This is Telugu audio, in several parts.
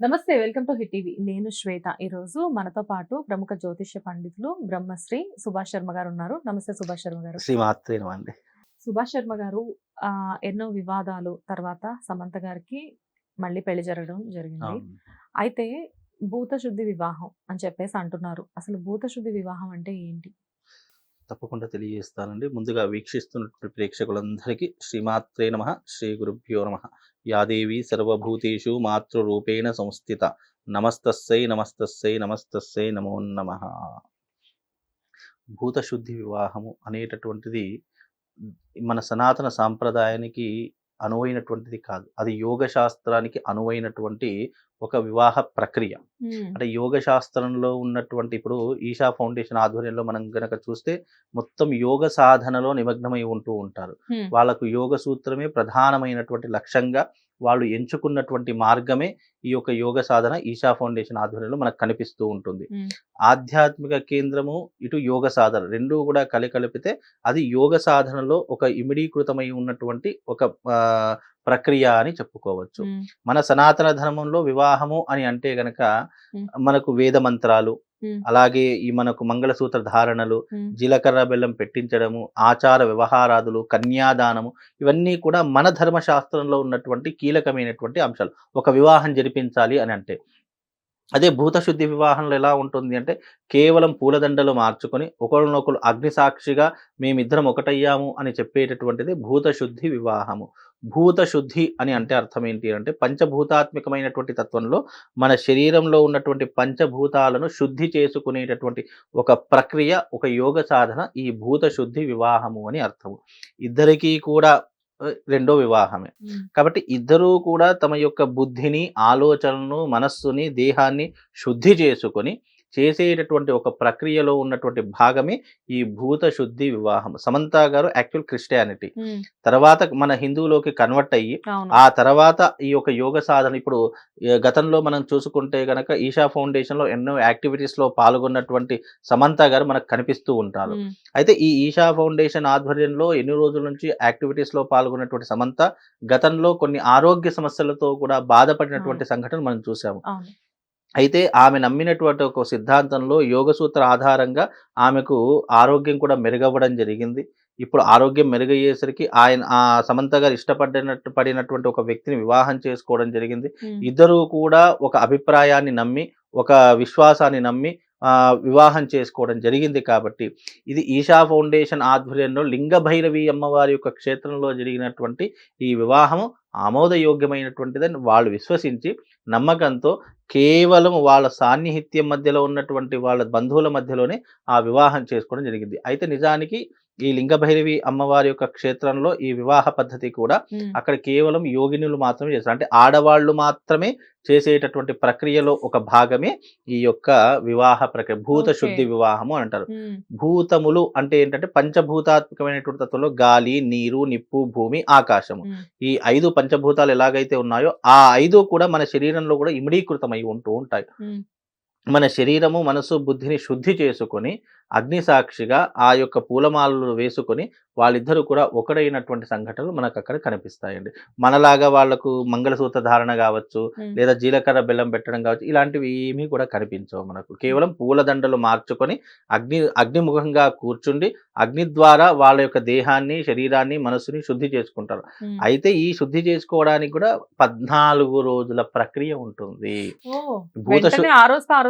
నమస్తే వెల్కమ్ టు హిట్ టీవీ. నేను శ్వేత. ఈ రోజు మనతో పాటు ప్రముఖ జ్యోతిష్య పండితులు బ్రహ్మశ్రీ సుభాష్ శర్మ గారు ఉన్నారు. నమస్తే సుభాష్ శర్మ గారు. సుభాష్ శర్మ గారు ఆ, ఎన్నో వివాదాలు తర్వాత సమంత గారికి మళ్ళీ పెళ్ళి జరగడం జరిగింది. అయితే భూత శుద్ధి వివాహం అని చెప్పేసి అంటున్నారు. అసలు భూత శుద్ధి వివాహం అంటే ఏంటి? తప్పకుండా తెలియజేస్తానండి. ముందుగా వీక్షిస్తున్నటువంటి ప్రేక్షకులందరికీ శ్రీమాత్రే నమ. శ్రీ గురుభ్యో నమ. యాదేవి సర్వభూతేషు మాతృరూపేణ సంస్థిత. నమస్తస్సై నమస్తస్సై నమస్తస్సై నమో నమ. భూతశుద్ధి వివాహము అనేటటువంటిది మన సనాతన సాంప్రదాయానికి అనువైనటువంటిది కాదు. అది యోగ శాస్త్రానికి అనువైనటువంటి ఒక వివాహ ప్రక్రియ. అంటే యోగ శాస్త్రంలో ఉన్నటువంటి ఇప్పుడు ఈషా ఫౌండేషన్ ఆధ్వర్యంలో మనం గనక చూస్తే మొత్తం యోగ సాధనలో నిమగ్నమై ఉంటూ ఉంటారు. వాళ్ళకు యోగ సూత్రమే ప్రధానమైనటువంటి లక్ష్యంగా వాళ్ళు ఎంచుకున్నటువంటి మార్గమే ఈ యొక్క యోగ సాధన ఈషా ఫౌండేషన్ ఆధ్వర్యంలో మనకు కనిపిస్తూ ఉంటుంది. ఆధ్యాత్మిక కేంద్రము ఇటు యోగ సాధన రెండూ కూడా కలికలిపితే అది యోగ సాధనలో ఒక ఇమిడీకృతమై ఉన్నటువంటి ఒక ప్రక్రియ అని చెప్పుకోవచ్చు. మన సనాతన ధర్మంలో వివాహము అని అంటే గనక. మనకు వేద మంత్రాలు. అలాగే ఈ మనకు మంగళసూత్ర ధారణలు. జీలకర్ర బెల్లం పెట్టించడము ఆచార వ్యవహారాదులు కన్యాదానము ఇవన్నీ కూడా మన ధర్మశాస్త్రంలో ఉన్నటువంటి కీలకమైనటువంటి అంశాలు ఒక వివాహం జరిపించాలి అని అంటే అదే భూతశుద్ధి వివాహంలో ఎలా ఉంటుంది అంటే కేవలం పూలదండలు మార్చుకొని ఒకరినొకరు అగ్నిసాక్షిగా మేమిద్దరం ఒకటయ్యాము అని చెప్పేటటువంటిది భూతశుద్ధి వివాహము. భూతశుద్ధి అని అంటే అర్థం ఏంటి అంటే పంచభూతాత్మకమైనటువంటి తత్వంలో మన శరీరంలో ఉన్నటువంటి పంచభూతాలను శుద్ధి చేసుకునేటటువంటి ఒక ప్రక్రియ ఒక యోగ సాధన ఈ భూత శుద్ధి వివాహము అని అర్థము. ఇద్దరికీ కూడా రెండో వివాహమే. కాబట్టి ఇద్దరూ కూడా తమ యొక్క బుద్ధిని ఆలోచనలను మనస్సుని దేహాన్ని శుద్ధి చేసుకొని చేసేటటువంటి ఒక ప్రక్రియలో ఉన్నటువంటి భాగమే ఈ భూత శుద్ధి వివాహం. సమంత గారు యాక్చువల్ క్రిస్టియానిటీ. తర్వాత మన హిందువులోకి కన్వర్ట్ అయ్యి ఆ తర్వాత ఈ యొక్క యోగ సాధన ఇప్పుడు గతంలో మనం చూసుకుంటే గనక ఈషా ఫౌండేషన్లో ఎన్నో యాక్టివిటీస్లో పాల్గొన్నటువంటి సమంత గారు మనకు కనిపిస్తూ ఉంటారు. అయితే ఈ ఈషా ఫౌండేషన్ ఆధ్వర్యంలో ఎన్ని రోజుల నుంచి యాక్టివిటీస్లో పాల్గొన్నటువంటి సమంత గతంలో కొన్ని ఆరోగ్య సమస్యలతో కూడా బాధపడినటువంటి సంఘటన మనం చూసాము. అయితే ఆమె నమ్మినటువంటి ఒక సిద్ధాంతంలో యోగ సూత్ర ఆధారంగా ఆమెకు ఆరోగ్యం కూడా మెరుగవ్వడం జరిగింది. ఇప్పుడు ఆరోగ్యం మెరుగయ్యేసరికి ఆయన ఆ సమంత గారు ఇష్టపడినట్టు పడినటువంటి ఒక వ్యక్తిని వివాహం చేసుకోవడం జరిగింది. ఇద్దరూ కూడా ఒక అభిప్రాయాన్ని నమ్మి ఒక విశ్వాసాన్ని నమ్మి వివాహం చేసుకోవడం జరిగింది కాబట్టి. ఇది ఈషా ఫౌండేషన్ ఆధ్వర్యంలో లింగ భైరవి అమ్మవారి యొక్క క్షేత్రంలో జరిగినటువంటి ఈ వివాహము ఆమోదయోగ్యమైనటువంటిదని వాళ్ళు విశ్వసించి నమ్మకంతో కేవలం వాళ్ళ సాన్నిహిత్యం మధ్యలో ఉన్నటువంటి వాళ్ళ బంధువుల మధ్యలోనే ఆ వివాహం చేసుకోవడం జరిగింది అయితే నిజానికి ఈ లింగ భైరవి అమ్మవారి యొక్క క్షేత్రంలో ఈ వివాహ పద్ధతి కూడా. అక్కడ కేవలం యోగినులు మాత్రమే చేస్తారు అంటే ఆడవాళ్ళు మాత్రమే చేసేటటువంటి ప్రక్రియలో ఒక భాగమే ఈ యొక్క వివాహ ప్రక్రియ భూత. శుద్ధి వివాహము అని అంటారు. భూతములు అంటే ఏంటంటే పంచభూతాత్మకమైనటువంటి తత్వంలో గాలి నీరు నిప్పు భూమి ఆకాశము. ఈ ఐదు పంచభూతాలు ఎలాగైతే ఉన్నాయో ఆ ఐదు కూడా మన శరీరంలో కూడా ఉంటూ ఉంటాయి. మన శరీరము మనసు బుద్ధిని శుద్ధి చేసుకొని అగ్ని సాక్షిగా ఆ యొక్క పూలమాలలు వేసుకొని వాళ్ళిద్దరూ కూడా ఒకడైనటువంటి సంఘటనలు మనకు అక్కడ కనిపిస్తాయండి. మనలాగా వాళ్ళకు మంగళసూత్ర ధారణ కావచ్చు. లేదా జీలకర్ర బెల్లం పెట్టడం కావచ్చు ఇలాంటివి ఏమీ కూడా కనిపించవు మనకు. కేవలం పూలదండలు మార్చుకొని అగ్ని అగ్నిముఖంగా కూర్చుండి అగ్ని ద్వారా వాళ్ళ యొక్క దేహాన్ని శరీరాన్ని మనసుని శుద్ధి చేసుకుంటారు. అయితే ఈ శుద్ధి చేసుకోవడానికి కూడా పద్నాలుగు రోజుల ప్రక్రియ ఉంటుంది. భూత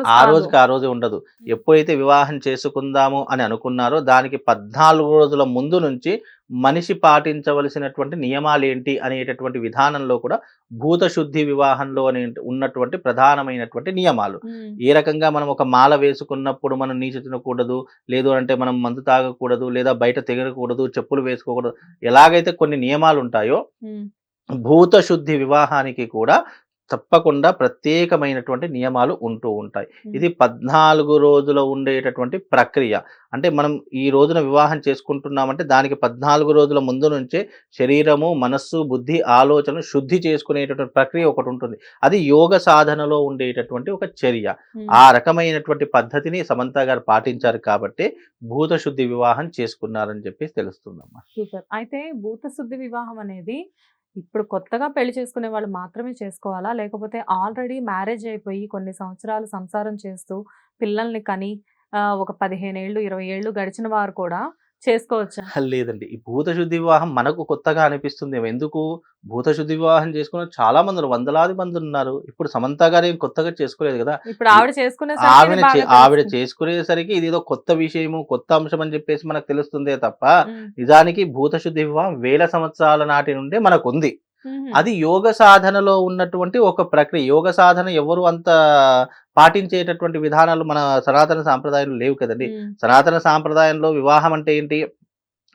ఆ రోజుకి ఆ రోజు ఉండదు. ఎప్పుడైతే వివాహం చేసుకుందాము అని అనుకున్నారో దానికి పద్నాలుగు రోజుల ముందు నుంచి మనిషి పాటించవలసినటువంటి నియమాలు ఏంటి అనేటటువంటి విధానంలో కూడా భూత శుద్ధి వివాహంలో అనే ఉన్నటువంటి ప్రధానమైనటువంటి నియమాలు. ఏ రకంగా మనం ఒక మాల వేసుకున్నప్పుడు మనం నీచు తినకూడదు లేదు అంటే మనం మందు తాగకూడదు లేదా బయట తిరగకూడదు చెప్పులు వేసుకోకూడదు ఎలాగైతే కొన్ని నియమాలు ఉంటాయో మ్మ్. భూత శుద్ధి వివాహానికి కూడా తప్పకుండా ప్రత్యేకమైనటువంటి నియమాలు ఉంటూ ఉంటాయి. ఇది పద్నాలుగు రోజుల ఉండేటటువంటి ప్రక్రియ. అంటే మనం ఈ రోజున వివాహం చేసుకుంటున్నామంటే దానికి పద్నాలుగు రోజుల ముందు నుంచే శరీరము మనస్సు బుద్ధి ఆలోచన శుద్ధి చేసుకునేటటువంటి ప్రక్రియ ఒకటి ఉంటుంది. అది యోగ సాధనలో ఉండేటటువంటి ఒక చర్య. ఆ రకమైనటువంటి పద్ధతిని సమంత గారు పాటించారు కాబట్టి భూత శుద్ధి వివాహం చేసుకున్నారని చెప్పి తెలుస్తుందమ్మా. అయితే భూత శుద్ధి వివాహం అనేది ఇప్పుడు కొత్తగా పెళ్ళి చేసుకునే వాళ్ళు మాత్రమే చేసుకోవాలా? లేకపోతే ఆల్రెడీ మ్యారేజ్ అయిపోయి కొన్ని సంవత్సరాలు సంసారం చేస్తూ పిల్లల్ని కని ఒక 15 ఏళ్ళు, 20 ఏళ్ళు గడిచిన వారు కూడా చేసుకోవచ్చా? లేదండి. ఈ భూతశుద్ధి వివాహం మనకు కొత్తగా అనిపిస్తుందేమో. ఎందుకు భూతశుద్ధి వివాహం చేసుకున్న చాలా మందులు వందలాది మందులున్నారు. ఇప్పుడు సమంత గారేం కొత్తగా చేసుకోలేదు గదా! ఇప్పుడు ఆవిడ చేసుకునేసరికి ఆవిడ ఇది చే ఆవిడ. చేసుకునేసరికి ఇదేదో కొత్త విషయము, కొత్త అంశం అని చెప్పేసి మనకు తెలుస్తుందే తప్ప. నిజానికి భూతశుద్ధి వివాహం వేల సంవత్సరాల నాటి నుండే మనకుంది. హుహు. అది యోగ సాధనలో ఉన్నటువంటి ఒక ప్రక్రియ. యోగ సాధన ఎవరు అంత పాటించేటటువంటి విధానాలు మన సనాతన సాంప్రదాయంలో లేవు కదండీ! సనాతన సాంప్రదాయంలో వివాహం అంటే ఏంటి?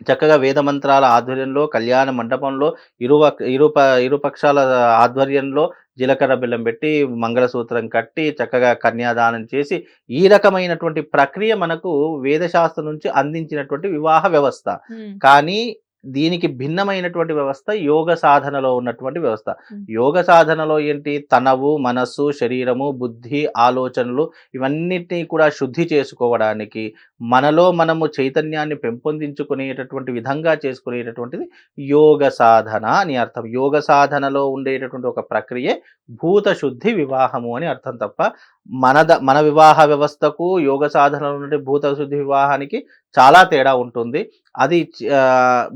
చక్కగా వేద మంత్రాల ఆధ్వర్యంలో, కళ్యాణ మండపంలో ఇరువక్ ఇరుప ఇరుపక్షాల ఆధ్వర్యంలో జీలకర్ర బెల్లం పెట్టి, మంగళసూత్రం కట్టి, చక్కగా కన్యాదానం చేసి, ఈ రకమైనటువంటి ప్రక్రియ మనకు వేదశాస్త్రం నుంచి అందించినటువంటి వివాహ వ్యవస్థ. కానీ దీనికి భిన్నమైనటువంటి వ్యవస్థ యోగ సాధనలో ఉన్నటువంటి వ్యవస్థ. యోగ సాధనలో ఏంటి? తనవు, మనస్సు, శరీరము, బుద్ధి, ఆలోచనలు ఇవన్నిటిని కూడా శుద్ధి చేసుకోవడానికి, మనలో మనము చైతన్యాన్ని పెంపొందించుకునేటటువంటి విధంగా చేసుకునేటటువంటిది యోగ సాధన అని అర్థం. యోగ సాధనలో ఉండేటటువంటి ఒక ప్రక్రియే భూత శుద్ధి వివాహము అని అర్థం తప్ప, మనద మన వివాహ వ్యవస్థకు యోగ సాధనలో ఉండే భూత శుద్ధి వివాహానికి చాలా తేడా ఉంటుంది. అది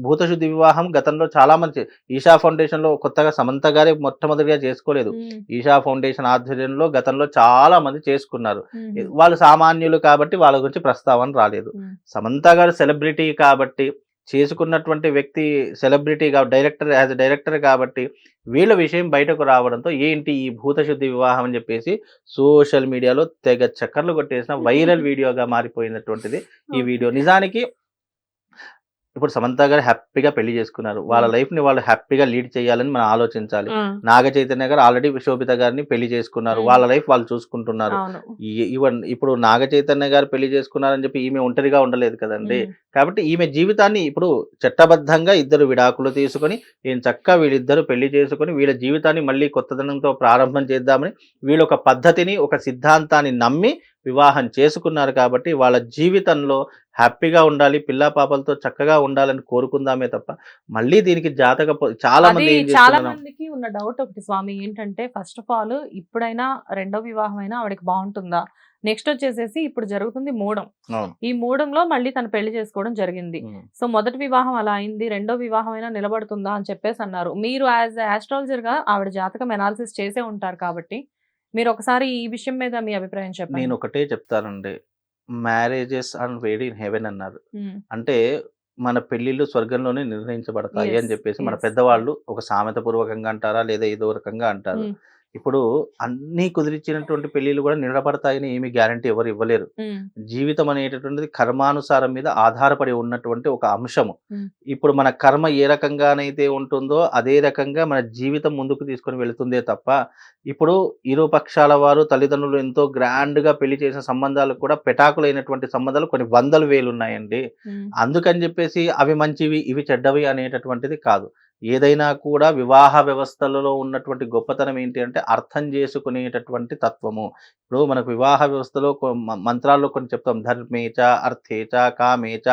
భూతశుద్ధి వివాహం గతంలో చాలా మంది ఈషా ఫౌండేషన్‌లో కొత్తగా సమంత గారే మొట్టమొదటిగా చేసుకోలేదు. ఈషా ఫౌండేషన్ ఆధ్వర్యంలో గతంలో చాలా మంది చేసుకున్నారు. వాళ్ళు సామాన్యులు కాబట్టి వాళ్ళ గురించి ప్రస్తావన రాలేదు. సమంత గారు సెలబ్రిటీ కాబట్టి, చేసుకున్నటువంటి వ్యక్తి సెలబ్రిటీగా డైరెక్టర్ యాస్ ఎ డైరెక్టర్ కాబట్టి, వీళ్ళ విషయం బయటకు రావడంతో ఏంటి ఈ భూతశుద్ధి వివాహం అని చెప్పేసి సోషల్ మీడియాలో తెగ చక్కర్లు కొట్టేసిన వైరల్ వీడియోగా మారిపోయినటువంటిది ఈ. వీడియో. నిజానికి ఇప్పుడు సమంత గారు హ్యాపీగా పెళ్ళి చేసుకున్నారు. వాళ్ళ హ్మ్. లైఫ్‌ని వాళ్ళు హ్యాపీగా లీడ్ చేయాలని మనం ఆలోచించాలి. నాగ చైతన్య గారు ఆల్రెడీ శోభిత గారిని పెళ్ళి చేసుకున్నారు. వాళ్ళ లైఫ్ వాళ్ళు చూసుకుంటున్నారు. ఈవెన్ ఇప్పుడు నాగ చైతన్య గారు పెళ్ళి చేసుకున్నారని చెప్పి ఈమె ఒంటరిగా ఉండలేదు కదండీ! కాబట్టి ఈమె జీవితాన్ని ఇప్పుడు చట్టబద్ధంగా ఇద్దరు విడాకులు తీసుకొని, ఎంచక్కా వీళ్ళిద్దరూ పెళ్ళి చేసుకొని, వీళ్ళ జీవితాన్ని మళ్ళీ కొత్తదనంతో ప్రారంభం చేద్దామని వీళ్ళొక పద్ధతిని, ఒక సిద్ధాంతాన్ని నమ్మి వివాహం చేసుకున్నారు కాబట్టి, వాళ్ళ జీవితంలో హ్యాపీగా ఉండాలి, పిల్లా పాపలతో చక్కగా ఉండాలని కోరుకుందామే తప్ప, మళ్ళీ దీనికి జాతక చాలా మంది చాలా మందికి ఉన్న డౌట్ ఒకటి స్వామి ఏంటంటే ఫస్ట్ ఆఫ్ ఆల్ ఇప్పుడైనా రెండో వివాహం అయినా ఆవిడకి బావుంటుందా? నెక్స్ట్ వచ్చేసేసి ఇప్పుడు జరుగుతుంది మూడం. ఈ మూడంలో మళ్ళీ తను పెళ్ళి చేసుకోవడం జరిగింది. సో మొదటి వివాహం అలా అయింది. రెండో వివాహం అయినా నిలబడుతుందా అని చెప్పేసి అన్నారు. మీరు యాస్ ఎ ఆస్ట్రాలజర్‌గా ఆవిడ జాతకం అనాలిసిస్ చేసే ఉంటారు కాబట్టి, మీరు ఒకసారి ఈ విషయం మీద మీ అభిప్రాయం చెప్పండి. నేను ఒకటే చెప్తానండి. Marriages are made in heaven అన్నారు. అంటే మన పెళ్ళిళ్ళు స్వర్గంలోనే నిర్ణయించబడతాయి అని. చెప్పేసి మన. పెద్దవాళ్ళు ఒక సామెత పూర్వకంగా అంటారా? లేదా ఏదో రకంగా అంటారు. ఇప్పుడు అన్నీ కుదిరిచ్చినటువంటి పెళ్ళిళ్ళు కూడా నిలబడతాయని ఏమి గ్యారంటీ ఎవరు ఇవ్వలేరు. జీవితం అనేటటువంటిది కర్మానుసారం మీద ఆధారపడి ఉన్నటువంటి ఒక అంశము. ఇప్పుడు మన కర్మ ఏ రకంగానైతే ఉంటుందో అదే రకంగా మన జీవితం ముందుకు తీసుకొని వెళుతుందే తప్ప, ఇప్పుడు ఇరు పక్షాల వారు తల్లిదండ్రులు ఎంతో గ్రాండ్‌గా పెళ్ళి చేసిన సంబంధాలు కూడా పెటాకులైనటువంటి సంబంధాలు కొన్ని వందల వేలున్నాయండి. హ్మ్. అందుకని చెప్పేసి అవి మంచివి, ఇవి చెడ్డవి అనేటటువంటిది కాదు. ఏదైనా కూడా వివాహ వ్యవస్థలలో ఉన్నటువంటి గొప్పతనం ఏంటి అంటే అర్థం చేసుకునేటటువంటి తత్వము. ఇప్పుడు మనకు వివాహ వ్యవస్థలో కొ మ మంత్రాల్లో కొన్ని చెప్తాం. ధర్మేచ, అర్థేచ, కామేచ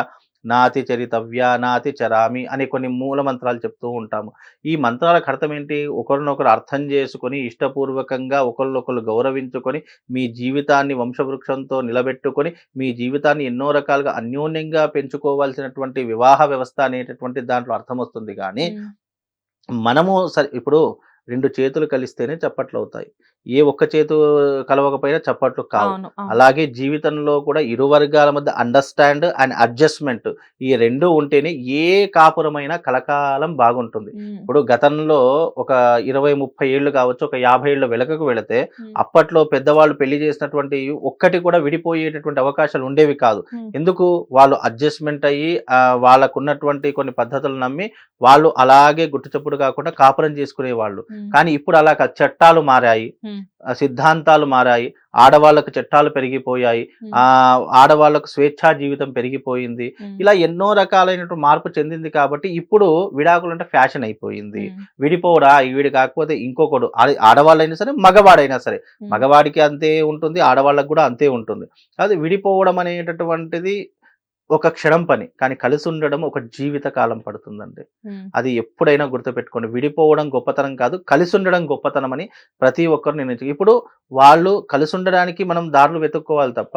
నాతి చరితవ్య, నాతి చరామి అనే కొన్ని మూల మంత్రాలు చెప్తూ ఉంటాము. ఈ మంత్రాలకు అర్థం ఏంటి? ఒకరినొకరు అర్థం చేసుకొని, ఇష్టపూర్వకంగా ఒకళ్ళనొకళ్ళు గౌరవించుకొని, మీ జీవితాన్ని వంశవృక్షంతో నిలబెట్టుకొని, మీ జీవితాన్ని ఎన్నో రకాలుగా అన్యోన్యంగా పెంచుకోవాల్సినటువంటి వివాహ వ్యవస్థ అనేటటువంటి దాంట్లో అర్థమొస్తుంది గానీ, హ్మ్. మనము స ఇప్పుడు 2 చేతులు కలిస్తేనే చప్పట్లవుతాయి. ఏ ఒక్క చేతు కలవకపోయినా చప్పట్లు కావు. అలాగే జీవితంలో కూడా ఇరు వర్గాల మధ్య అండర్‌స్టాండ్ అండ్ అడ్జస్ట్‌మెంట్ ఈ 2 ఉంటేనే ఏ కాపురమైనా కలకాలం బాగుంటుంది. ఇప్పుడు గతంలో ఒక 20, 30 ఏళ్ళు కావచ్చు, ఒక 50 ఏళ్ళ వెనకకు వెళితే. అప్పట్లో పెద్దవాళ్ళు పెళ్ళి చేసినటువంటి ఒక్కటి కూడా విడిపోయేటటువంటి అవకాశాలు ఉండేవి కాదు. ఎందుకు? వాళ్ళు అడ్జస్ట్‌మెంట్ అయ్యి వాళ్ళకున్నటువంటి కొన్ని పద్ధతులు నమ్మి వాళ్ళు అలాగే గుట్టుచప్పుడు కాకుండా కాపురం చేసుకునేవాళ్ళు. హ్మ్. కానీ ఇప్పుడు అలా. చట్టాలు మారాయి. సిద్ధాంతాలు మారాయి. ఆడవాళ్ళకు చట్టాలు పెరిగిపోయాయి. ఆహ్, ఆడవాళ్ళకు స్వేచ్ఛా జీవితం పెరిగిపోయింది. ఇలా ఎన్నో రకాలైనటువంటి మార్పు చెందింది కాబట్టి ఇప్పుడు విడాకులంటే ఫ్యాషన్ అయిపోయింది. విడిపోవుడా వీడు కాకపోతే ఇంకొకడు ఆడవాళ్ళైనా సరే, మగవాడైనా సరే. మగవాడికి అంతే ఉంటుంది. ఆడవాళ్ళకి కూడా అంతే ఉంటుంది. అది విడిపోవడం అనేటటువంటిది ఒక క్షణం పని కానీ కలిసి ఉండడం ఒక జీవిత కాలం పడుతుందండి అది ఎప్పుడైనా గుర్తుపెట్టుకోండి. విడిపోవడం గొప్పతనం కాదు కలిసి ఉండడం గొప్పతనం అని ప్రతి ఒక్కరు నిర్ణయించు ఇప్పుడు వాళ్ళు కలిసి ఉండడానికి మనం దారులు వెతుక్కోవాలి తప్ప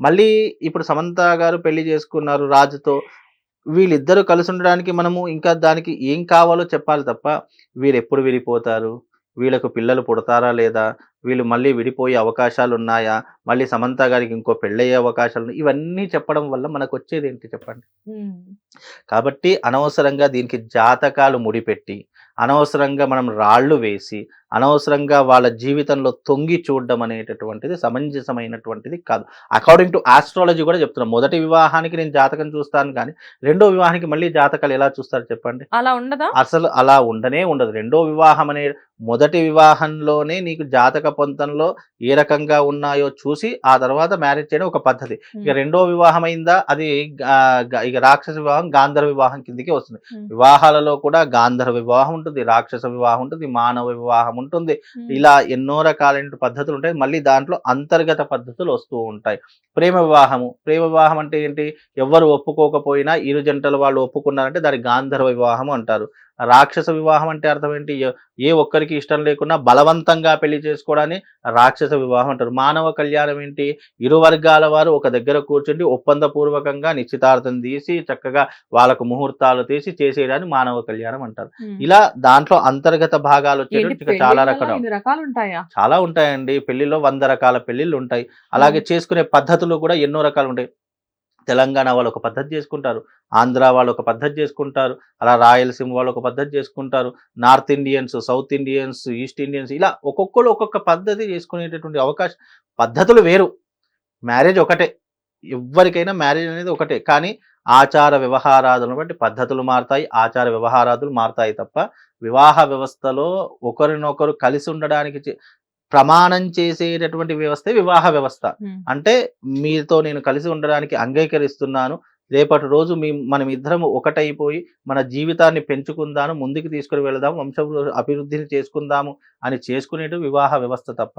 మళ్ళీ ఇప్పుడు సమంత గారు పెళ్ళి చేసుకున్నారు రాజుతో వీళ్ళిద్దరూ కలిసి ఉండడానికి మనము ఇంకా దానికి ఏం కావాలో చెప్పాలి తప్ప వీళ్ళు ఎప్పుడు విడిపోతారు? వీళ్ళకు పిల్లలు పుడతారా లేదా? వీళ్ళు మళ్ళీ విడిపోయే అవకాశాలు ఉన్నాయా మళ్ళీ సమంత గారికి ఇంకో పెళ్ళయ్యే అవకాశాలు ఇవన్నీ చెప్పడం వల్ల మనకు వచ్చేది ఏంటి చెప్పండి? కాబట్టి అనవసరంగా దీనికి జాతకాలు ముడిపెట్టి అనవసరంగా మనం రాళ్ళు వేసి అనవసరంగా వాళ్ళ జీవితంలో తొంగి చూడడం అనేటటువంటిది సమంజసమైనటువంటిది కాదు. అకార్డింగ్ టు ఆస్ట్రాలజీ కూడా చెప్తున్నాం. మొదటి వివాహానికి నేను జాతకం చూస్తాను కానీ రెండో వివాహానికి మళ్ళీ జాతకాలు ఎలా చూస్తారు చెప్పండి? అలా ఉండదా? అసలు అలా ఉండనే ఉండదు. రెండో వివాహం అనే మొదటి వివాహంలోనే నీకు జాతక పొంతంలో ఏ రకంగా ఉన్నాయో చూసి ఆ తర్వాత మ్యారేజ్ చేయడం ఒక పద్ధతి. ఇక రెండో వివాహం అయిందా? అది ఇక రాక్షస వివాహం గాంధర్వ వివాహం కిందకి వస్తుంది. వివాహాలలో కూడా గాంధర్వ వివాహం ఉంటుంది రాక్షస వివాహం ఉంటుంది మానవ వివాహం ఉంటుంది. ఇలా ఎన్నో రకాలైన పద్ధతులు ఉంటాయి మళ్ళీ దాంట్లో అంతర్గత పద్ధతులు వస్తూ ఉంటాయి. ప్రేమ వివాహము. ప్రేమ వివాహం అంటే ఏంటి? ఎవరు ఒప్పుకోకపోయినా ఇరు జంటల వాళ్ళు ఒప్పుకున్నారంటే దాన్ని గాంధర్వ వివాహం అంటారు. రాక్షస వివాహం అంటే అర్థం ఏంటి ఏ- ఒక్కరికి ఇష్టం లేకున్నా బలవంతంగా పెళ్ళి చేసుకోవడాన్ని రాక్షస వివాహం అంటారు. మానవ కళ్యాణం ఏంటి? ఇరు వర్గాల వారు ఒక దగ్గర కూర్చుండి ఒప్పందపూర్వకంగా నిశ్చితార్థం తీసి చక్కగా వాళ్ళకు ముహూర్తాలు తీసి చేసేయడాన్ని మానవ కళ్యాణం అంటారు. ఇలా దాంట్లో అంతర్గత భాగాలు ఇంకా చాలా రకాలు. ఉంటాయా? చాలా ఉంటాయండి. పెళ్ళిలో వంద రకాల పెళ్ళిళ్ళు ఉంటాయి. అలాగే చేసుకునే పద్ధతులు కూడా ఎన్నో రకాలు ఉంటాయి. తెలంగాణ వాళ్ళు ఒక పద్ధతి చేసుకుంటారు. ఆంధ్ర వాళ్ళు ఒక పద్ధతి చేసుకుంటారు. అలా రాయలసీమ వాళ్ళు ఒక పద్ధతి చేసుకుంటారు. North Indians south Indians east Indians ఇలా ఒక్కొక్కరు ఒక్కొక్క పద్ధతి చేసుకునేటటువంటి అవకాశం పద్ధతులు వేరు. మ్యారేజ్ ఒకటే. ఎవరికైనా మ్యారేజ్ అనేది ఒకటే. కానీ ఆచార వ్యవహారాదులను బట్టి పద్ధతులు మారుతాయి. ఆచార వ్యవహారాదులు మారుతాయి తప్ప వివాహ వ్యవస్థలో ఒకరినొకరు కలిసి ఉండడానికి ప్రమాణం చేసేటటువంటి వ్యవస్థే వివాహ వ్యవస్థ. అంటే మీతో నేను కలిసి ఉండడానికి అంగీకరిస్తున్నాను. రేపటి రోజు మీ మనం ఇద్దరం ఒకటైపోయి మన జీవితాన్ని పెంచుకుందాము ముందుకు తీసుకుని వెళదాం వంశ అభివృద్ధిని చేసుకుందాము అని చేసుకునేటు వివాహ వ్యవస్థ తప్ప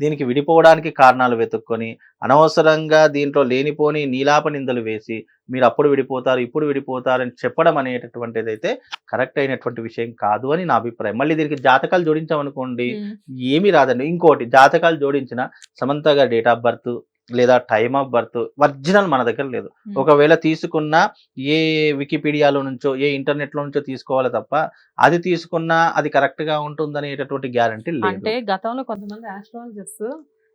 దీనికి విడిపోవడానికి కారణాలు వెతుక్కొని అనవసరంగా దీంట్లో లేనిపోని నీలాప నిందలు వేసి మీరు అప్పుడు విడిపోతారు ఇప్పుడు విడిపోతారు అని చెప్పడం అనేటటువంటిది అయితే కరెక్ట్ అయినటువంటి విషయం కాదు అని నా అభిప్రాయం. మళ్ళీ దీనికి జాతకాలు జోడించామనుకోండి ఏమీ రాదండి. ఇంకోటి జాతకాలు జోడించిన సమంత గారి డేట్ ఆఫ్ బర్త్ లేదా టైమ్ ఆఫ్ బర్త్ ఒరిజినల్ మన దగ్గర లేదు. ఉమ్. ఒకవేళ తీసుకున్న ఏ వికీపీడియాలో నుంచో ఏ ఇంటర్నెట్లో నుంచో తీసుకోవాలి తప్ప అది తీసుకున్నా అది కరెక్ట్గా ఉంటుందనేటటువంటి గ్యారంటీ అంటే లేదు గతంలో కొంతమంది ఆస్ట్రాలజర్స్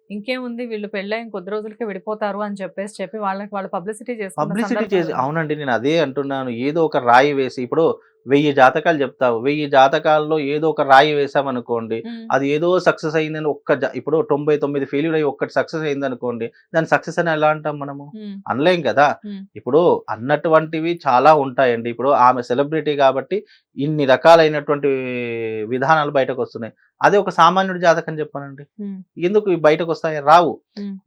ఇంకేముంది వీళ్ళు పెళ్ళైన కొద్ది రోజులకే విడిపోతారు అని చెప్పేసి చెప్పి వాళ్ళకి వాళ్ళు పబ్లిసిటీ పబ్లిసిటీ చేసి అవునండి నేను అదే అంటున్నాను. ఏదో ఒక రాయి వేసి ఇప్పుడు వెయ్యి జాతకాలు చెప్తావు. వెయ్యి జాతకాల్లో ఏదో ఒక రాయి వేసామనుకోండి అది ఏదో సక్సెస్ అయిందని ఒక్క ఇప్పుడు తొంభై తొమ్మిది ఫెయిల్యూర్ అయ్యి ఒక్కటి సక్సెస్ అయింది అనుకోండి దాని సక్సెస్ అని ఎలా అంటాం మనము? అనలేం కదా. ఇప్పుడు అన్నటువంటివి చాలా ఉంటాయండి. ఇప్పుడు ఆమె సెలబ్రిటీ కాబట్టి ఇన్ని రకాలైనటువంటి విధానాలు బయటకు వస్తున్నాయి అదే ఒక సామాన్యుడి జాతకం చెప్పానండి. ఎందుకు బయటకు వస్తాయి రావు.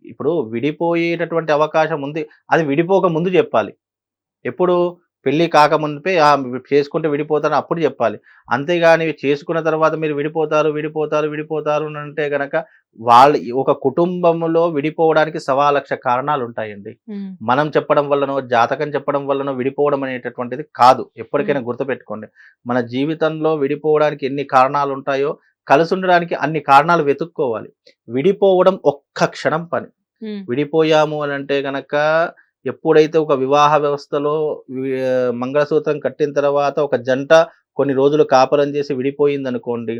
ఇప్పుడు విడిపోయేటటువంటి అవకాశం ఉంది. అది విడిపోక ముందు చెప్పాలి. ఎప్పుడు? పెళ్ళి కాకముందే "ఆ, చేసుకుంటే విడిపోతారు అప్పుడు చెప్పాలి. అంతేగాని చేసుకున్న తర్వాత మీరు విడిపోతారు విడిపోతారు విడిపోతారు అని అంటే గనక వాళ్ళ ఒక కుటుంబంలో విడిపోవడానికి సవా లక్ష కారణాలు ఉంటాయండి. మనం చెప్పడం వల్లనో జాతకం చెప్పడం వల్లనో విడిపోవడం అనేటటువంటిది కాదు. ఎప్పటికైనా గుర్తుపెట్టుకోండి. మన జీవితంలో విడిపోవడానికి ఎన్ని కారణాలు ఉంటాయో కలిసి ఉండడానికి అన్ని కారణాలు వెతుక్కోవాలి. విడిపోవడం ఒక్క క్షణం పని. విడిపోయాము అని అంటే గనక ఎప్పుడైతే ఒక వివాహ వ్యవస్థలో మంగళసూత్రం కట్టిన తర్వాత ఒక జంట కొన్ని రోజులు కాపురం చేసి విడిపోయింది అనుకోండి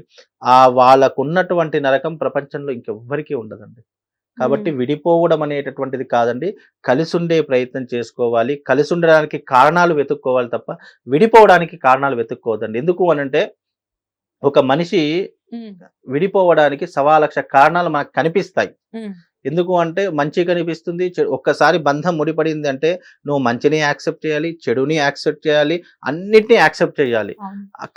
ఆ వాళ్ళకున్నటువంటి నరకం ప్రపంచంలో ఇంకెవ్వరికీ ఉండదండి. కాబట్టి విడిపోవడం అనేటటువంటిది కాదండి కలిసి ఉండే ప్రయత్నం చేసుకోవాలి కలిసి ఉండడానికి కారణాలు వెతుక్కోవాలి తప్ప విడిపోవడానికి కారణాలు వెతుక్కోవద్దండి. ఎందుకు అనంటే ఒక మనిషి విడిపోవడానికి సవా లక్ష కారణాలు మనకు కనిపిస్తాయి. ఎందుకు అంటే మంచి కనిపిస్తుంది. ఒక్కసారి బంధం ముడిపడింది అంటే నువ్వు మంచిని యాక్సెప్ట్ చేయాలి చెడుని యాక్సెప్ట్ చేయాలి అన్నిటినీ యాక్సెప్ట్ చేయాలి.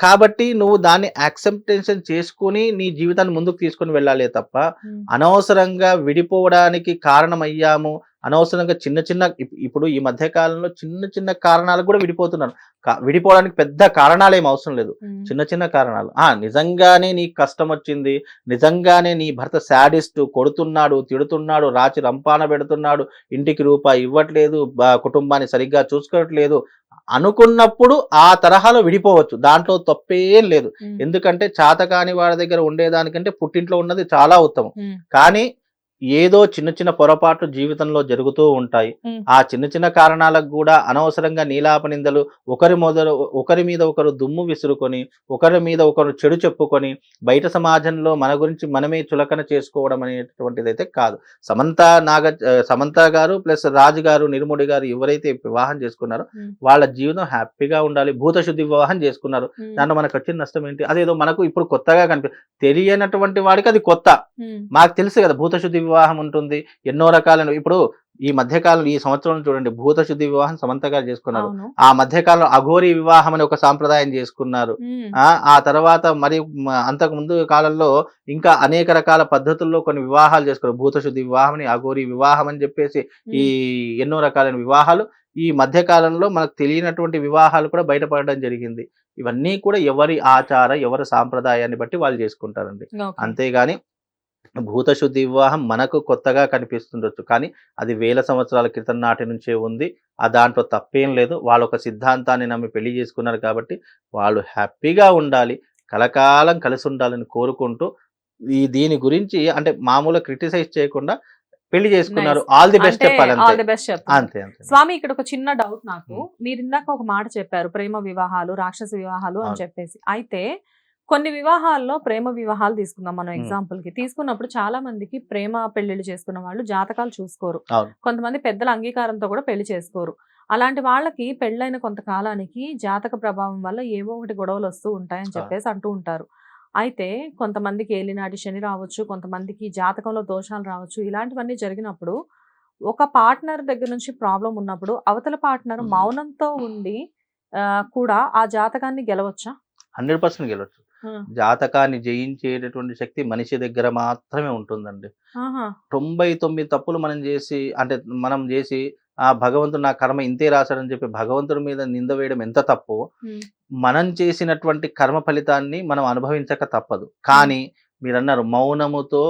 కాబట్టి నువ్వు దాన్ని యాక్సెప్టేషన్ చేసుకుని నీ జీవితాన్ని ముందుకు తీసుకొని వెళ్ళాలి తప్ప అనవసరంగా విడిపోవడానికి కారణమయ్యాము అనవసరంగా చిన్న చిన్న ఇప్- ఇప్పుడు ఈ మధ్య కాలంలో చిన్న చిన్న కారణాలకు కూడా విడిపోతున్నారు. విడిపోవడానికి పెద్ద కారణాలు ఏం అవసరం లేదు. చిన్న చిన్న కారణాలు. ఆ నిజంగానే నీకు కష్టం వచ్చింది. నిజంగానే నీ భర్త శాడిస్ట్ కొడుతున్నాడు తిడుతున్నాడు రాచి రంపాన పెడుతున్నాడు ఇంటికి రూపాయి ఇవ్వట్లేదు బా- కుటుంబాన్ని సరిగ్గా చూసుకోవట్లేదు అనుకున్నప్పుడు ఆ తరహాలో విడిపోవచ్చు. దాంట్లో తప్పేం లేదు. ఎందుకంటే చాతకాని వాడి దగ్గర ఉండేదానికంటే పుట్టింట్లో ఉన్నది చాలా ఉత్తమం. కానీ ఏదో చిన్న చిన్న పొరపాట్లు జీవితంలో జరుగుతూ ఉంటాయి. ఆ చిన్న చిన్న కారణాలకు కూడా అనవసరంగా నీలాపనిందలు ఒకరి మొదలు ఒకరి మీద ఒకరు దుమ్ము విసురుకొని ఒకరి మీద ఒకరు చెడు చెప్పుకొని బయట సమాజంలో మన గురించి మనమే చులకన చేసుకోవడం అనేటువంటిది అయితే కాదు. సమంత నాగ సమంత గారు ప్లస్ రాజు గారు నిర్ముడి గారు ఎవరైతే వివాహం చేసుకున్నారో. వాళ్ళ జీవితం హ్యాపీగా ఉండాలి భూతశుద్ధి వివాహం చేసుకున్నారు. దాంట్లో మనకు వచ్చిన నష్టం ఏంటి? అదేదో మనకు ఇప్పుడు కొత్తగా కనిపి తెలియనటువంటి వాడికి అది కొత్త. మాకు తెలుసు కదా భూతశుద్ధి వివాహం ఉంటుంది. ఎన్నో రకాల ఇప్పుడు ఈ మధ్యకాలం ఈ సంవత్సరం చూడండి భూతశుద్ధి వివాహం సమంత గారు చేసుకున్నారు ఆ మధ్యకాలం అఘోరి వివాహం అని ఒక సాంప్రదాయం చేసుకున్నారు. ఆ ఆ తర్వాత మరి అంతకు ముందు కాలంలో ఇంకా అనేక రకాల పద్ధతుల్లో కొన్ని వివాహాలు చేసుకున్నారు. భూతశుద్ధి వివాహం అని అఘోరి వివాహం అని చెప్పేసి ఈ ఎన్నో రకాలైన వివాహాలు ఈ మధ్య కాలంలో మనకు తెలియనటువంటి వివాహాలు కూడా బయటపడడం జరిగింది. ఇవన్నీ కూడా ఎవరి ఆచార ఎవరి సాంప్రదాయాన్ని బట్టి వాళ్ళు చేసుకుంటారండి. అంతేగాని భూతశుద్ధి వివాహం మనకు కొత్తగా కనిపిస్తుండొచ్చు. కానీ అది వేల సంవత్సరాల క్రితం నాటి నుంచే ఉంది. ఆ దాంట్లో తప్పేం లేదు. వాళ్ళు ఒక సిద్ధాంతాన్ని నమ్మి పెళ్ళి చేసుకున్నారు కాబట్టి వాళ్ళు హ్యాపీగా ఉండాలి. కలకాలం కలిసి ఉండాలని కోరుకుంటూ ఈ దీని గురించి అంటే మామూలుగా క్రిటిసైజ్ చేయకుండా పెళ్ళి చేసుకున్నారు. ఆల్ ది బెస్ట్ చెప్పాలి ఆల్ అంతే ది బెస్ట్ చెప్తాను అంతే అంతే. స్వామి ఇక్కడ ఒక చిన్న డౌట్ నాకు. మీరు ఇందాక ఒక మాట చెప్పారు ప్రేమ వివాహాలు రాక్షస వివాహాలు అని. చెప్పేసి. అయితే కొన్ని వివాహాల్లో ప్రేమ వివాహాలు తీసుకుందాం మనం. ఎగ్జాంపుల్కి తీసుకున్నప్పుడు చాలా మందికి ప్రేమ పెళ్ళిళ్ళు చేసుకున్న వాళ్ళు జాతకాలు చూసుకోరు. కొంతమంది పెద్దల అంగీకారంతో కూడా పెళ్ళి చేసుకోరు అలాంటి వాళ్ళకి పెళ్ళైన కొంతకాలానికి జాతక ప్రభావం వల్ల ఏవో ఒకటి గొడవలు వస్తూ ఉంటాయని. చెప్పేసి అంటూ ఉంటారు అయితే కొంతమందికి ఏలినాటి శని రావచ్చు కొంతమందికి జాతకంలో దోషాలు రావచ్చు ఇలాంటివన్నీ జరిగినప్పుడు ఒక పార్ట్నర్ దగ్గర నుంచి ప్రాబ్లం ఉన్నప్పుడు అవతల పార్ట్నర్. మౌనంతో ఉండి కూడా ఆ జాతకాన్ని గెలవచ్చా హండ్రెడ్ పర్సెంట్ గెలవచ్చు. జాతకాన్ని జయించేటటువంటి శక్తి మనిషి దగ్గర మాత్రమే ఉంటుందండి. తొంభై తొమ్మిది తప్పులు మనం చేసి అంటే మనం చేసి ఆ భగవంతుడు నా కర్మ ఇంతే రాశాడని చెప్పి భగవంతుడి మీద నింద వేయడం ఎంత తప్పు. మనం చేసినటువంటి కర్మ ఫలితాన్ని మనం అనుభవించక తప్పదు. కానీ మీరు అన్నారు మౌనముతో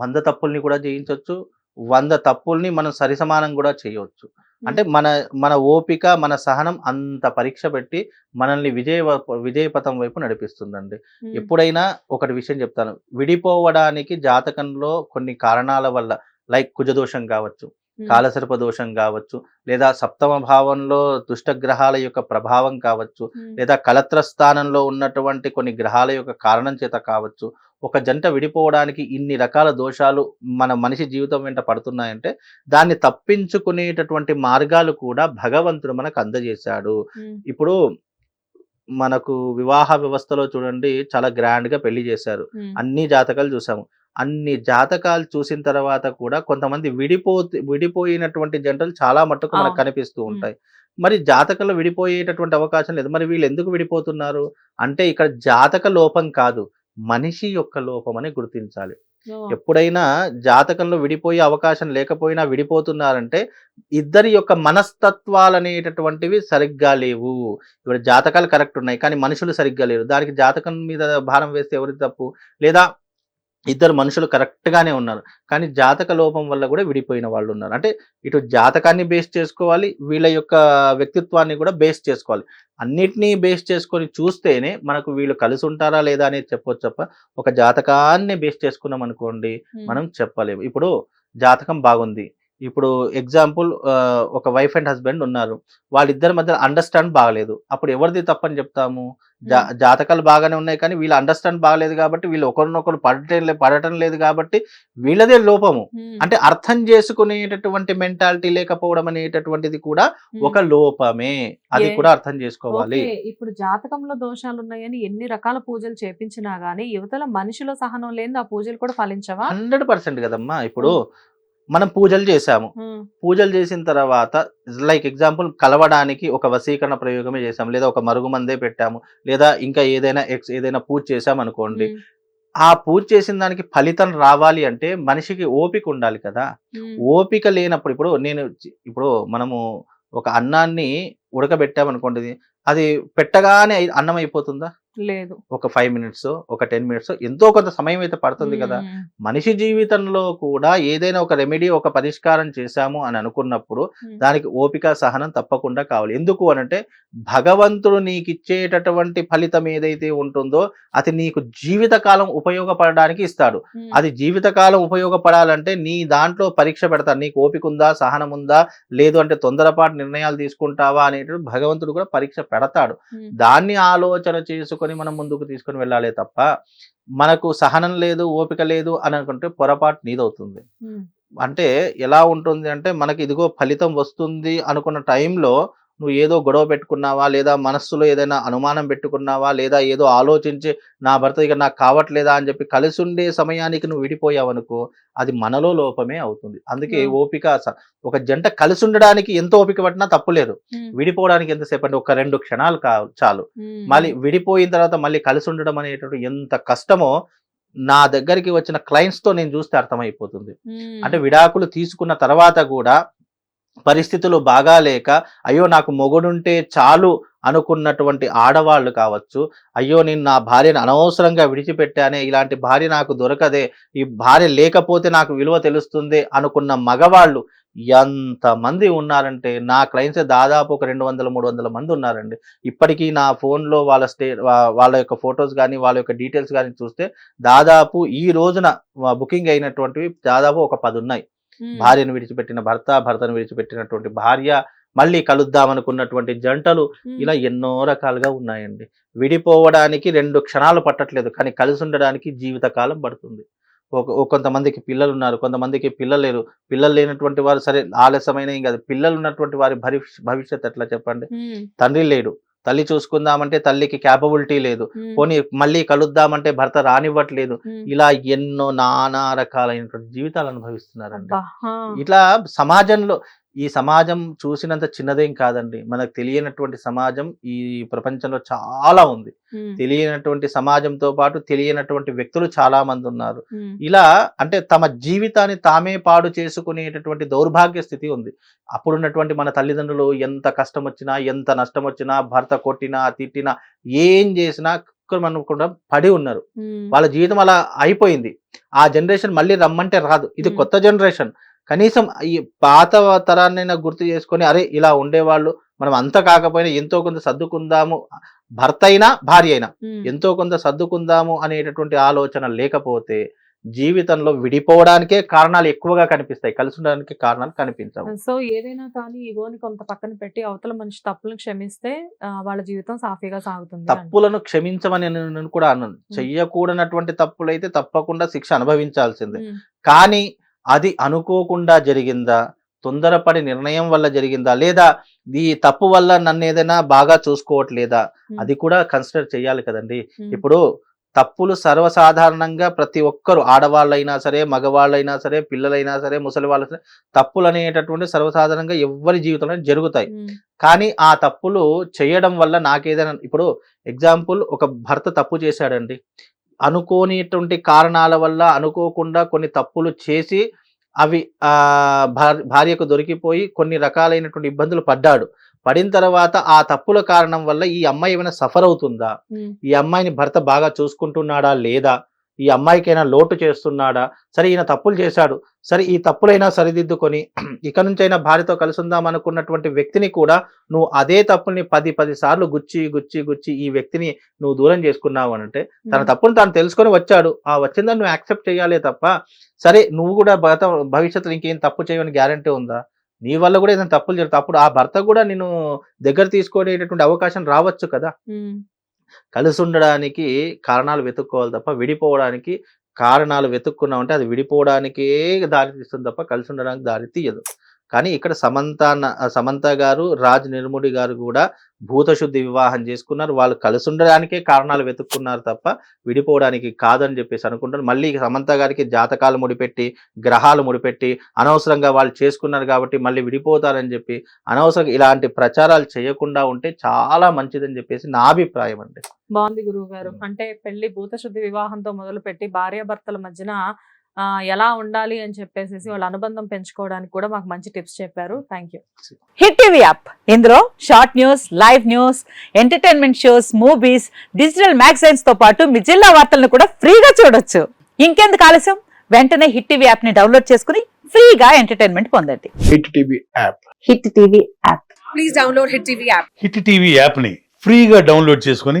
వంద తప్పుల్ని కూడా జయించవచ్చు వంద తప్పుల్ని మనం సరిసమానం కూడా చేయవచ్చు అంటే మన మన ఓపిక మన సహనం అంత పరీక్ష పెట్టి మనల్ని విజయ విజయపథం వైపు నడిపిస్తుందండి. ఎప్పుడైనా ఒకటి విషయం చెప్తాను విడిపోవడానికి జాతకంలో కొన్ని కారణాల వల్ల లైక్ కుజదోషం కావచ్చు. కాలసర్ప దోషం కావచ్చు లేదా సప్తమ భావంలో దుష్టగ్రహాల యొక్క ప్రభావం కావచ్చు. లేదా కలత్ర స్థానంలో ఉన్నటువంటి కొన్ని గ్రహాల యొక్క కారణం చేత కావచ్చు ఒక జంట విడిపోవడానికి ఇన్ని రకాల దోషాలు మన మనిషి జీవితం వెంట పడుతున్నాయంటే దాన్ని తప్పించుకునేటటువంటి మార్గాలు కూడా భగవంతుడు మనకు అందజేశాడు. ఇప్పుడు మనకు వివాహ వ్యవస్థలో చూడండి చాలా గ్రాండ్గా పెళ్ళి చేశారు. అన్ని జాతకాలు చూసాము. అన్ని జాతకాలు చూసిన తర్వాత కూడా కొంతమంది విడిపో విడిపోయినటువంటి జంటలు చాలా మట్టుకు మనకు. కనిపిస్తూ ఉంటాయి. మరి జాతకంలో విడిపోయేటటువంటి అవకాశం లేదు. మరి వీళ్ళు ఎందుకు విడిపోతున్నారు? అంటే ఇక్కడ జాతక లోపం కాదు. మనిషి యొక్క లోపం అని గుర్తించాలి. ఎప్పుడైనా జాతకంలో విడిపోయే అవకాశం లేకపోయినా విడిపోతున్నారంటే ఇద్దరి యొక్క మనస్తత్వాలు అనేటటువంటివి సరిగ్గా లేవు. ఇప్పుడు జాతకాలు కరెక్ట్ ఉన్నాయి కానీ మనుషులు సరిగ్గా లేరు. దానికి జాతకం మీద భారం వేస్తే ఎవరి తప్పు? లేదా ఇద్దరు మనుషులు కరెక్ట్ గానే ఉన్నారు. కానీ జాతక లోపం వల్ల కూడా విడిపోయిన వాళ్ళు ఉన్నారు. అంటే ఇటు జాతకాన్ని బేస్ చేసుకోవాలి వీళ్ళ యొక్క వ్యక్తిత్వాన్ని కూడా బేస్ చేసుకోవాలి. అన్నిటినీ బేస్ చేసుకొని చూస్తేనే మనకు వీళ్ళు కలిసి ఉంటారా లేదా అనేది చెప్పొచ్చు తప్ప ఒక జాతకాన్ని బేస్ చేసుకున్నాం అనుకోండి. మనం చెప్పలేము. ఇప్పుడు జాతకం బాగుంది. ఇప్పుడు ఎగ్జాంపుల్ ఒక వైఫ్ అండ్ హస్బెండ్ ఉన్నారు. వాళ్ళిద్దరి మధ్య అండర్స్టాండ్ బాగలేదు. అప్పుడు ఎవరిది తప్పని చెప్తాము? జా. జాతకాలు బాగానే ఉన్నాయి కానీ వీళ్ళు అండర్స్టాండ్ బాగలేదు కాబట్టి వీళ్ళు ఒకరినొకరు పడటం పడటం లేదు కాబట్టి వీళ్ళదే లోపము. అంటే అర్థం చేసుకునేటటువంటి మెంటాలిటీ లేకపోవడం అనేటటువంటిది కూడా. ఒక లోపమే. అది కూడా అర్థం చేసుకోవాలి. ఇప్పుడు జాతకంలో దోషాలు ఉన్నాయని ఎన్ని రకాల పూజలు చేపించినా గానీ యువతల మనిషిలో సహనం లేని ఆ పూజలు కూడా ఫలించవా? హండ్రెడ్ పర్సెంట్ కదమ్మా. ఇప్పుడు మనం పూజలు చేశాము. ఉమ్, పూజలు చేసిన తర్వాత లైక్ ఎగ్జాంపుల్ కలవడానికి ఒక వశీకరణ ప్రయోగమే చేసాం లేదా ఒక మరుగుమందే పెట్టాము. లేదా ఇంకా ఏదైనా ఎక్స్ ఏదైనా పూజ చేసాం అనుకోండి. ఆ పూజ చేసిన దానికి ఫలితం రావాలి అంటే మనిషికి ఓపిక ఉండాలి కదా. ఓపిక లేనప్పుడు ఇప్పుడు నేను ఇప్పుడు మనము ఒక అన్నాన్ని ఉడకబెట్టామనుకోండి అది పెట్టగానే అన్నం అయిపోతుందా? లేదు. ఒక ఫైవ్ మినిట్స్ ఒక టెన్ మినిట్స్ ఎంతో కొంత సమయం అయితే పడుతుంది కదా. మనిషి జీవితంలో కూడా ఏదైనా ఒక రెమెడీ ఒక పరిష్కారం చేశాము అని అనుకున్నప్పుడు దానికి ఓపిక సహనం తప్పకుండా కావాలి. ఎందుకు అనంటే భగవంతుడు నీకు ఇచ్చేటటువంటి ఫలితం ఏదైతే ఉంటుందో అది నీకు జీవితకాలం ఉపయోగపడడానికి ఇస్తాడు. అది జీవితకాలం ఉపయోగపడాలంటే నీ దాంట్లో పరీక్ష పెడతాడు నీకు ఓపిక ఉందా సహనం ఉందా లేదు అంటే తొందరపాటు నిర్ణయాలు తీసుకుంటావా అనేటువంటి భగవంతుడు కూడా పరీక్ష పెడతాడు. దాన్ని ఆలోచన చేసుకొని మనం ముందుకు తీసుకొని వెళ్ళాలి తప్ప మనకు సహనం లేదు ఓపిక లేదు అని అనుకుంటే పొరపాటు నీదవుతుంది. అంటే ఎలా ఉంటుంది అంటే మనకి ఇదిగో ఫలితం వస్తుంది అనుకున్న టైంలో నువ్వు ఏదో గొడవ పెట్టుకున్నావా? లేదా మనస్సులో ఏదైనా అనుమానం పెట్టుకున్నావా? లేదా ఏదో ఆలోచించి నా భర్త ఇక నాకు కావట్లేదా? అని చెప్పి కలిసి ఉండే సమయానికి నువ్వు విడిపోయావు అనుకో అది మనలో లోపమే అవుతుంది. అందుకే. ఓపిక ఒక జంట కలిసి ఉండడానికి ఎంత ఓపిక పట్టినా తప్పులేదు. విడిపోవడానికి ఎంతసేపు అంటే ఒక రెండు క్షణాలు చాలు. మళ్ళీ విడిపోయిన తర్వాత మళ్ళీ కలిసి ఉండడం అనేటువంటి ఎంత కష్టమో నా దగ్గరికి వచ్చిన clients తో నేను చూస్తే అర్థమైపోతుంది. అంటే విడాకులు తీసుకున్న తర్వాత కూడా పరిస్థితులు బాగా లేక అయ్యో నాకు మొగుడుంటే చాలు అనుకున్నటువంటి ఆడవాళ్ళు కావచ్చు అయ్యో నేను నా భార్యను అనవసరంగా విడిచిపెట్టానే ఇలాంటి భార్య నాకు దొరకదే ఈ భార్య లేకపోతే నాకు విలువ తెలుస్తుంది అనుకున్న మగవాళ్ళు ఎంతమంది ఉన్నారంటే నా క్లయింట్స్ దాదాపు ఒక రెండు వందల మూడు వందల మంది ఉన్నారండి. ఇప్పటికీ నా ఫోన్లో వాళ్ళ స్టే వాళ్ళ యొక్క ఫొటోస్ కానీ వాళ్ళ యొక్క డీటెయిల్స్ కానీ చూస్తే దాదాపు ఈ రోజున బుకింగ్ అయినటువంటివి దాదాపు ఒక పది ఉన్నాయి భార్యను విడిచిపెట్టిన భర్త భర్తను విడిచిపెట్టినటువంటి భార్య మళ్ళీ కలుద్దాం అనుకున్నటువంటి జంటలు ఇలా ఎన్నో రకాలుగా ఉన్నాయండి. విడిపోవడానికి రెండు క్షణాలు పట్టట్లేదు కానీ కలిసి ఉండడానికి జీవితకాలం పడుతుంది. ఒక కొంతమందికి పిల్లలు ఉన్నారు కొంతమందికి పిల్లలు లేరు. పిల్లలు లేనటువంటి వారు సరే ఆలస్యమైన ఏం కాదు. పిల్లలు ఉన్నటువంటి వారి భవిష్య భవిష్యత్ ఎట్లా చెప్పండి? తండ్రి లేడు. తల్లి చూసుకుందామంటే తల్లికి క్యాపబిలిటీ లేదు. పోనీ మళ్ళీ కలుద్దామంటే భర్త రానివ్వట్లేదు. ఇలా ఎన్నో నానా రకాలైనటువంటి జీవితాలు అనుభవిస్తున్నారండి. ఇట్లా సమాజంలో ఈ సమాజం చూసినంత చిన్నదేం కాదండి. మనకు తెలియనటువంటి సమాజం ఈ ప్రపంచంలో చాలా ఉంది. తెలియనటువంటి సమాజంతో పాటు తెలియనటువంటి వ్యక్తులు చాలా మంది ఉన్నారు. ఇలా అంటే తమ జీవితాన్ని తామే పాడు చేసుకునేటటువంటి దౌర్భాగ్య స్థితి ఉంది. అప్పుడున్నటువంటి మన తల్లిదండ్రులు ఎంత కష్టం వచ్చినా ఎంత నష్టం వచ్చినా భర్త కొట్టినా తిట్టినా ఏం చేసినా మనం కూడా పడి ఉన్నారు. వాళ్ళ జీవితం అలా అయిపోయింది. ఆ జనరేషన్ మళ్ళీ రమ్మంటే రాదు. ఇది. కొత్త జనరేషన్. కనీసం ఈ పాత తరాన్నైనా గుర్తు చేసుకొని అరే ఇలా ఉండేవాళ్ళు మనం అంత కాకపోయినా ఎంతో కొంత సర్దుకుందాము భర్త అయినా భార్య అయినా ఎంతో కొంత సర్దుకుందాము అనేటటువంటి ఆలోచన లేకపోతే జీవితంలో విడిపోవడానికే కారణాలు ఎక్కువగా కనిపిస్తాయి కలిసి ఉండడానికి కారణాలు కనిపించవు. సో ఏదైనా కానీ ఈగోని కొంత పక్కన పెట్టి అవతల మనిషి తప్పులను క్షమిస్తే వాళ్ళ జీవితం సాఫీగా సాగుతుంది. తప్పులను క్షమించమని నేను కూడా అన్నాను చెయ్యకూడనటువంటి తప్పులైతే తప్పకుండా శిక్ష అనుభవించాల్సిందే. కానీ అది అనుకోకుండా జరిగిందా? తొందరపడి నిర్ణయం వల్ల జరిగిందా? లేదా ఈ తప్పు వల్ల నన్ను ఏదైనా బాగా చూసుకోవట్లేదా? అది కూడా కన్సిడర్ చేయాలి కదండి. ఇప్పుడు తప్పులు సర్వసాధారణంగా ప్రతి ఒక్కరు ఆడవాళ్ళైనా సరే మగవాళ్ళైనా సరే పిల్లలైనా సరే ముసలి వాళ్ళు సరే తప్పులు అనేటటువంటి సర్వసాధారణంగా ఎవరి జీవితంలో జరుగుతాయి. కానీ ఆ తప్పులు చేయడం వల్ల నాకేదైనా ఇప్పుడు ఎగ్జాంపుల్ ఒక భర్త తప్పు చేశాడండి. అనుకోనిటువంటి కారణాల వల్ల అనుకోకుండా కొన్ని తప్పులు చేసి అవి భార్యకు దొరికిపోయి కొన్ని రకాలైనటువంటి ఇబ్బందులు పడ్డాడు. పడిన తర్వాత ఆ తప్పుల కారణం వల్ల ఈ అమ్మాయి ఏమైనా సఫర్ అవుతుందా? ఈ అమ్మాయిని భర్త బాగా చూసుకుంటున్నాడా లేదా? ఈ అమ్మాయికైనా లోటు చేస్తున్నాడా? సరే ఈయన తప్పులు చేశాడు. సరే ఈ తప్పులైనా సరిదిద్దుకొని ఇక నుంచైనా భార్యతో కలిసి ఉందాం అనుకున్నటువంటి వ్యక్తిని కూడా నువ్వు అదే తప్పుల్ని పది పది సార్లు గుచ్చి గుచ్చి గుచ్చి ఈ వ్యక్తిని నువ్వు దూరం చేసుకున్నావు అంటే తన తప్పును తాను తెలుసుకొని వచ్చాడు. ఆ వచ్చిందని నువ్వు యాక్సెప్ట్ చేయాలి తప్ప సరే నువ్వు కూడా భర్త భవిష్యత్తులో ఇంకేం తప్పు చేయని గ్యారంటీ ఉందా? నీ వల్ల కూడా ఏదైనా తప్పులు జరుగుతాయి. అప్పుడు ఆ భర్త కూడా నేను దగ్గర తీసుకునేటటువంటి అవకాశం రావచ్చు కదా? కలిసి ఉండడానికి కారణాలు వెతుక్కోవాలి తప్ప విడిపోవడానికి కారణాలు వెతుక్కున్నామంటే అది విడిపోవడానికే దారి తీస్తుంది తప్ప కలిసి ఉండడానికి దారి తీయదు. కానీ ఇక్కడ సమంత సమంత గారు రాజ్ నిర్ముడి గారు కూడా భూతశుద్ధి వివాహం చేసుకున్నారు. వాళ్ళు కలిసి ఉండడానికే కారణాలు వెతుక్కున్నారు తప్ప విడిపోవడానికి కాదని చెప్పేసి అనుకుంటారు మళ్ళీ సమంత గారికి జాతకాలు ముడిపెట్టి గ్రహాలు ముడిపెట్టి అనవసరంగా వాళ్ళు చేసుకున్నారు కాబట్టి మళ్ళీ విడిపోతారని చెప్పి అనవసరంగా ఇలాంటి ప్రచారాలు చేయకుండా ఉంటే చాలా మంచిదని చెప్పేసి నా అభిప్రాయం అండి. బాగుంది గురువు గారు. అంటే పెళ్ళి భూత శుద్ధి వివాహంతో మొదలు పెట్టి భార్యాభర్తల మధ్యన ఎలా ఉండాలి అని చెప్పేసి వాళ్ళ అనుబంధం పెంచుకోవడానికి కూడా మాకు మంచి టిప్స్ చెప్పారు. Thank you hit TV app. ఇందులో short news live news entertainment shows movies digital మ్యాగజైన్స్తో పాటు మీ జిల్లా వార్తలను కూడా ఫ్రీగా చూడొచ్చు. ఇంకెందుకు ఆలస్యం? వెంటనే హిట్ టీవీ యాప్ని డౌన్లోడ్ చేసుకుని ఫ్రీగా ఎంటర్టైన్మెంట్ పొందండి. Hit TV app. Hit TV app. Please download Hit TV app. Hit TV యాప్ని ఫ్రీగా డౌన్లోడ్ చేసుకొని